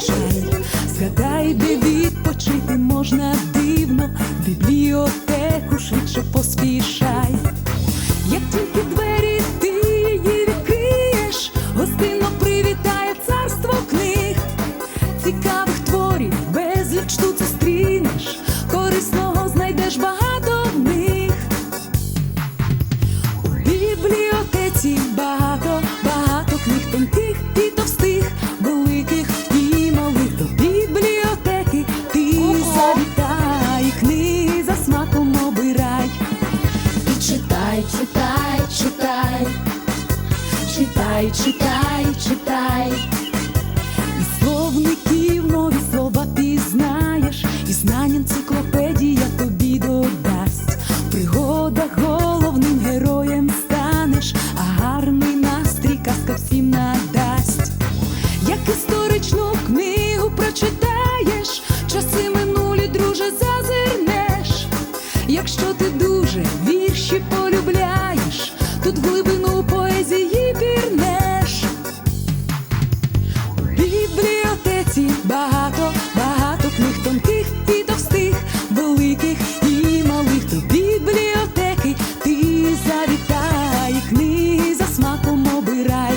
жаль. Згадай, де відпочити можна дивно, бібліотеку швидше поспішай, як тільки двері ти її відкриєш, гостинно привітає царство книг, цікавих творів безліч тут зустрінеш, корисного знайдеш багато в них. У бібліотеці багато, багато книг тонких. Читай, читай, читай, читай, читай, читай. І словників нові слова ти знаєш, і знань енциклопедія тобі додасть. В пригодах головним героєм станеш, а гарний настрій казка всім надасть. Як історичну книгу прочитаєш, якщо ти дуже вірші полюбляєш, тут глибину поезії пірнеш. У бібліотеці багато, багато книг тонких і товстих, великих і малих до бібліотеки, ти завітай, книги за смаком обирай.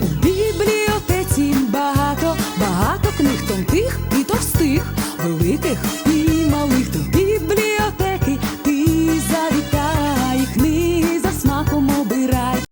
У бібліотеці багато, багато книг тонких і товстих, великих і малих тобі.